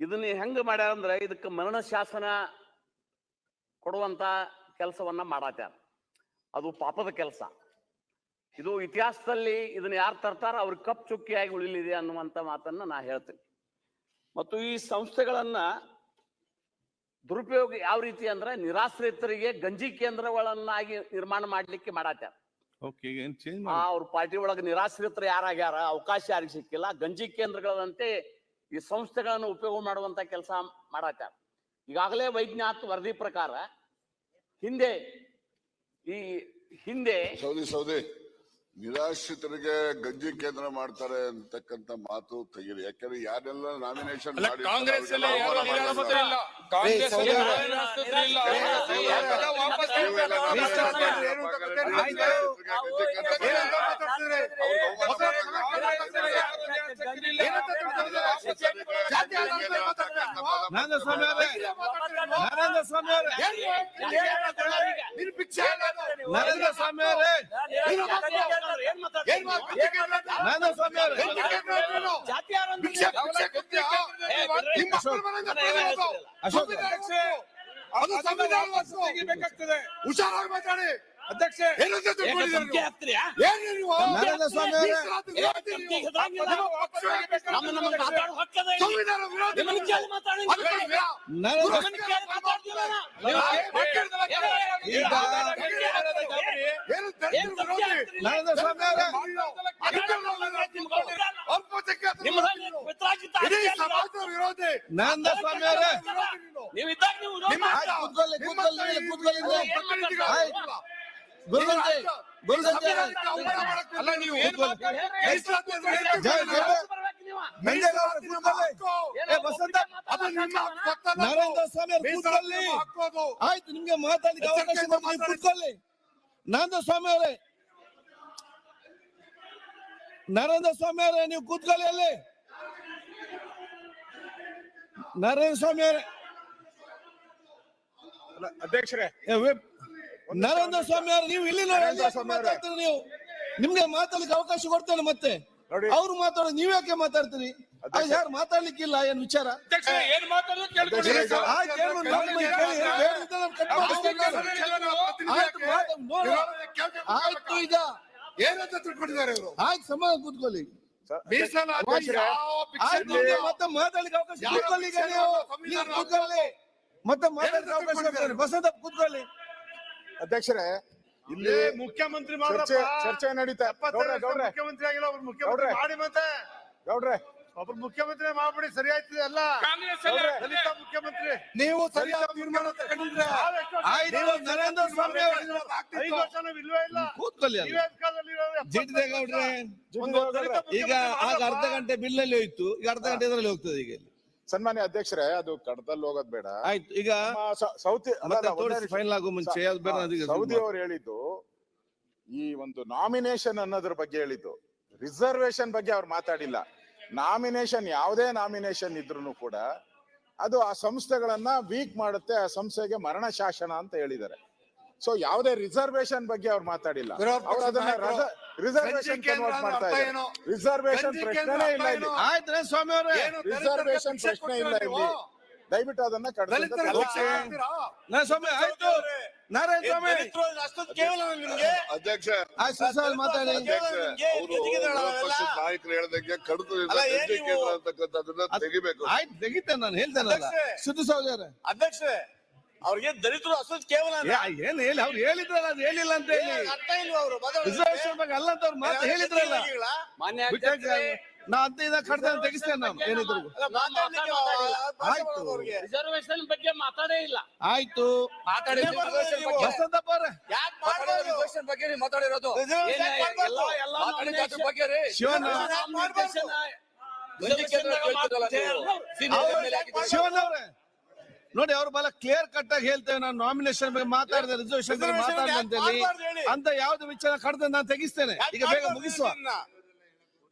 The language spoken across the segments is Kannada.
ಇದನ್ನ ಹೆಂಗ ಮಾಡ್ಯಾರ ಅಂದ್ರೆ ಇದಕ್ಕೆ ಮರಣ ಶಾಸನ ಕೊಡುವಂತ ಕೆಲಸವನ್ನ ಮಾಡಾತ್ಯಾರ. ಅದು ಪಾಪದ ಕೆಲಸ. ಇದು ಇತಿಹಾಸದಲ್ಲಿ ಇದನ್ನ ಯಾರು ತರ್ತಾರ? ಅವ್ರ ಕಪ್ ಚುಕ್ಕಿಯಾಗಿ ಉಳಿಲಿದೆ ಅನ್ನುವಂತ ಮಾತನ್ನ ನಾ ಹೇಳ್ತೀನಿ. ಮತ್ತು ಈ ಸಂಸ್ಥೆಗಳನ್ನ ದುರುಪಯೋಗ ಯಾವ ರೀತಿ ಅಂದ್ರೆ ನಿರಾಶ್ರಿತರಿಗೆ ಗಂಜಿ ಕೇಂದ್ರಗಳನ್ನಾಗಿ ನಿರ್ಮಾಣ ಮಾಡ್ಲಿಕ್ಕೆ ಮಾಡಾತ್ಯಾರ. ಅವ್ರ ಪಾರ್ಟಿ ಒಳಗೆ ನಿರಾಶ್ರಿತರು ಯಾರಾಗ್ಯಾರ? ಅವಕಾಶ ಯಾರಿಗೆ ಸಿಕ್ಕಿಲ್ಲ. ಗಂಜಿ ಕೇಂದ್ರಗಳಂತೆ ಈ ಸಂಸ್ಥೆಗಳನ್ನು ಉಪಯೋಗ ಮಾಡುವಂತ ಕೆಲಸ ಮಾಡಾಕ. ಈಗಾಗಲೇ ವೈಜ್ಞಾನಿಕ ವರದಿ ಪ್ರಕಾರ ಹಿಂದೆ ಈ ಹಿಂದೆ ಸೌದಿ ಸೌದಿ ನಿರಾಶ್ರಿತರಿಗೆ ಗಂಜಿ ಕೇಂದ್ರ ಮಾಡ್ತಾರೆ ಅಂತಕ್ಕಂತ ಮಾತು ತೆಗೀರಿ. ಯಾಕಂದ್ರೆ ಯಾರೆಲ್ಲ ನಾಮಿನೇಷನ್ ಅಲ್ಲ ಕಾಂಗ್ರೆಸ್ ಎಲ್ಲ ಯಾರು ನಿರಾಶ್ರಿತರು ಇಲ್ಲ ಕಾಂಗ್ರೆಸ್ ಅಲ್ಲಿ ಯಾರು ನಿರಾಶ್ರಿತರು ಇಲ್ಲ ಎಲ್ಲ ವಾಪಸ್ ನಾರಾಯಣ ಸ್ವಾಮಿ ಅವರೇ ನಾರಾಯಣ ಸ್ವಾಮಿ ಅವರೇ ನರೇಂದ್ರ ಸ್ವಾಮಿ ಅವರೇ ನಾರಾಯಣ ಸ್ವಾಮಿ ಅವರೇ ಅಶೋಕ್ ಅದು ಸಂವಿಧಾನ ಹುಷಾರಾಗಿ ಮಾತಾಡಿ. ಅಧ್ಯಕ್ಷ ವಿರೋಧಿ? ನಾರಾಯಣ ಸ್ವಾಮಿ ಅವರೇ ನಾವು ಇದ್ದಾಗ ನೀವು ಕೂತ್ಕೊಳ್ಳಿ ಕೂತ್ಕೊಳ್ಳಿ ಕೂತ್ಕೊಳ್ಳಿ ಅಲ್ಲ ನೀವು. ನಾರಾಯಣ ಸ್ವಾಮಿ ಕೂತ್ಕೊಳ್ಳಿ. ಆಯ್ತು ನಿಮ್ಗೆ ಮಾತಾಡ್ಲಿಕ್ಕೆ ಅವಕಾಶ. ಕೂತ್ಕೊಳ್ಳಿ ನಾರಾಯಣ ಸ್ವಾಮಿ ಅವರೇ ನಾರಾಯಣ ಸ್ವಾಮಿ ಅವರೇ. ನೀವು ಕೂತ್ಕೊಳ್ಳಿ ಅಲ್ಲಿ. ನಾರಾಯಣ ಸ್ವಾಮಿ ಅವರೇ ಅಧ್ಯಕ್ಷರೇ. ವೆ- ಸ್ವಾಮಿ ಅವರು ನೀವು ಇಲ್ಲಿ ಮಾತಾಡ್ತೀರಿ ನೀವು? ನಿಮ್ಗೆ ಮಾತಾಡ್ಲಿಕ್ಕೆ ಅವಕಾಶ ಕೊಡ್ತೇನೆ ಮತ್ತೆ. ಅವ್ರು ಮಾತಾಡೋದು ನೀವ್ ಯಾಕೆ ಮಾತಾಡ್ತೀರಿ? ಯಾರು ಯಾರು ಮಾತಾಡ್ಲಿಕ್ಕಿಲ್ಲ ಏನ್ ವಿಚಾರ? ಅಧ್ಯಕ್ಷರೇ ಏನ್ ಆಯ್ತು, ಈಗ. ಏನಂತ ತಿಳ್ಕೊಂಡಿದ್ದಾರೆ ಇವರು? ಆಯ್ತು ಸಮಾಧಾನ ಕೂತ್ಕೊಳ್ಳಿ. ಮತ್ತೆ ಮಾತಾಡ್ಲಿಕ್ಕೆ ಅವಕಾಶ ಕೂತ್ಕೊಳ್ಳಿ. ಮತ್ತೆ ಮಾತಾಡ್ಲಿಕ್ಕೆ ಅವಕಾಶ ಕೊಡ್ತೇನೆ. ಬಸಂತ ಕೂತ್ಕೊಳ್ಳಿ. ಅಧ್ಯಕ್ಷರೇ ಇಲ್ಲಿ ಮುಖ್ಯಮಂತ್ರಿ ಚರ್ಚೆ ಚರ್ಚೆ ನಡೀತಾ ಮುಖ್ಯಮಂತ್ರಿ ಆಗಿಲ್ಲ ಅವ್ರು. ಮುಖ್ಯಮಂತ್ರಿ ಮಾಡಿ ಮತ್ತೆ. ಗೌಡ್ರೆ. ಒಬ್ರು ಮುಖ್ಯಮಂತ್ರಿ ಮಾಡ್ಬಿಡಿ ಸರಿ ಆಯ್ತದೆ ಅಲ್ಲ ದಲಿತ ಮುಖ್ಯಮಂತ್ರಿ. ನೀವು ಸರಿಯಾದ ತೀರ್ಮಾನ ತಗೊಂಡಿದ್ರೆ ಆಯ್ತು ನರೇಂದ್ರ ಸ್ವಾಮಿ ಐದು ವರ್ಷ ನಾವು ಇಲ್ವೇ ಇಲ್ಲ ಕೂತ್ಕೊಳ್ಳಿ ಅಲ್ಲಿ. ನೀವೇ ಅಧಿಕಾರದಲ್ಲಿ ಇರೋರು ಎಪ್ಪತ್ತು ಜಿಡ್ಡೆ ಗೌಡ್ರೆ. ಈಗ ಆಗ ಅರ್ಧ. ಗಂಟೆ ಬಿಲ್ಲಲ್ಲಿ ಹೋಯ್ತು. ಈಗ ಅರ್ಧ ಗಂಟೆ ಇದರಲ್ಲಿ ಹೋಗ್ತದೆ ಈಗ ಇಲ್ಲಿ. ಸನ್ಮಾನ್ಯ ಅಧ್ಯಕ್ಷರೇ ಅದು ಕಡದಲ್ಲಿ ಹೋಗೋದ್ ಬೇಡ ಆಯ್ತು ಈಗ ನಿಮಿಷ. ಫೈನಲ್ ಆಗೋ ಮುಂಚೆ ಸೌದಿ. ಅವ್ರು ಹೇಳಿದ್ದು ಈ ಒಂದು ನಾಮಿನೇಷನ್ ಅನ್ನೋದ್ರ ಬಗ್ಗೆ ಹೇಳಿದ್ದು ರಿಸರ್ವೇಶನ್ ಬಗ್ಗೆ ಅವ್ರು ಮಾತಾಡಿಲ್ಲ ನಾಮಿನೇಷನ್ ಯಾವುದೇ ನಾಮಿನೇಷನ್ ಇದ್ರು ಕೂಡ ಅದು ಆ ಸಂಸ್ಥೆಗಳನ್ನ ವೀಕ್ ಮಾಡುತ್ತೆ ಆ ಸಂಸ್ಥೆಗೆ ಮರಣ ಶಾಸನ ಅಂತ ಹೇಳಿದ್ದಾರೆ ಸೊ ಯಾವುದೇ ರಿಸರ್ವೇಶನ್ ಬಗ್ಗೆ ಅವ್ರು ಮಾತಾಡಿಲ್ಲ. ಅವ್ರು ಅದನ್ನ ಪಕ್ಷದ ರಿಸರ್ವೇಶನ್ ಗಂಜಿ ಕೇಂದ್ರ ಕನ್ವರ್ಟ್ ಮಾಡ್ತಾ ಅರ್ಥ ಇದ್ದಾರೆ? ರಿಸರ್ವೇಶನ್ ಗಂಜಿ ಪ್ರಶ್ನೆನೇ ಇಲ್ಲ ಅರ್ಥ ಇಲ್ಲಿ ಏನು? ಆಯ್ತು ಸ್ವಾಮಿ ಅವರೇ. ಏನು ರಿಸರ್ವೇಶನ್ ಪ್ರಶ್ನೆ ಇಲ್ಲ ಇಲ್ಲಿ. ನೀವು? ದಯವಿಟ್ಟು ಅದನ್ನ ಕಡ್ದು- ಭಿಕ್ಷೆ ಕೊಡ್ತೀರಾ? ನಾ ಸ್ವಾಮಿ ಆಯ್ತು. ನಾರಾಯಣ ಸ್ವಾಮಿ. ಕೇವಲ ನಿಮ್ಗೆ. ಅಧ್ಯಕ್ಷ ಆಯ್ತು ಸುಸಾಲ್ ಮಾತಾಡಿ. ನಾಯಕರು ಹೇಳ್ದಂಗೆ ಕಡಿದು ಅಲ್ಲ, ಏನ್ ಗಂಜಿ ನೀವು- ಕೇಂದ್ರ ಅಂತಕ್ಕಂಥದ್ದನ್ನ ತೆಗಿಬೇಕು. ಆಯ್ತು ತೆಗಿತೇನೆ ನಾನು ಹೇಳ್ತೇನಲ್ಲ. ಅಧ್ಯಕ್ಷೆ. ಸುದ್ದು ಸಹೋದರ ಅಧ್ಯಕ್ಷೆ ಅವ್ರಿಗೆ ದಲಿತರು ಅಸೋದ್ ಕೇವಲ ಏನ್ ಹೇಳಿ? ಅವ್ರು ಹೇಳಿದ್ರಲ್ಲ ಅದು ಹೇಳಿಲ್ಲ ಅಂತ ಹೇಳಿ. ಅರ್ಥ ಇಲ್ವಾ ಅವರು? ರಿಸರ್ವೇಶನ್ ಬಗ್ಗೆ ಅಲ್ಲ ಅಂತ ಅವ್ರು ಮಾತು ಹೇಳಿದ್ರಲ್ಲ. ಮಾನ್ಯ ಅಧ್ಯಕ್ಷರೇ, ನಾ ಅಂತ ಇದ ಕಡ್ದ ತೆಗಿಸ್ತೇನೆ ನಾನು ಏನಿದ್ರು. ಆಯ್ತು. ರಿಸರ್ವೇಶನ್ ಬಗ್ಗೆ ಮಾತಾಡೇ ಇಲ್ಲ. ಆಯ್ತು. ಬಸಂತಪ್ಪ ಅವ್ರೆ ಬಗ್ಗೆ. ಮಾತಾಡಿರೋದು. ಎಲ್ಲ ಎಲ್ಲ ಶಿವಣ್ಣ. ದಾಗ ಮಾತಾಡ್ತೀರಲ್ಲ, ಶಿವಣ್ಣ ಅವ್ರೆ. ನೋಡಿ ಅವ್ರು ಬಹಳ ಕ್ಲಿಯರ್ ಕಟ್ ಆಗಿ ಹೇಳ್ತೇವೆ ನಾನು ನಾಮಿನೇಷನ್ ಬಗ್ಗೆ ಮಾತಾಡಿದೆ ರಿಸರ್ವೇಶನ್ ಮಾತಾಡಿದೆ ಅಂತ ಯಾವ್ದು ವಿಚಾರ ಕಡ್ದ ನಾನು ತೆಗಿಸ್ತೇನೆ. ಈಗ ಬೇಗ ಮುಗಿಸುವ.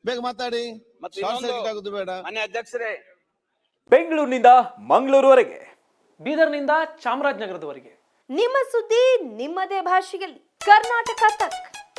ಬೇಗ ಮಾತಾಡಿ. ಆಗುದು ಬೇಡ. ಅಧ್ಯಕ್ಷರೇ ಬೆಂಗಳೂರಿನಿಂದ ಮಂಗಳೂರುವರೆಗೆ ಬೀದರ್ನಿಂದ ಚಾಮರಾಜನಗರದವರೆಗೆ. ನಿಮ್ಮ ಸುದ್ದಿ ನಿಮ್ಮದೇ ಭಾಷೆಯಲ್ಲಿ. ಕರ್ನಾಟಕ ತಕ್.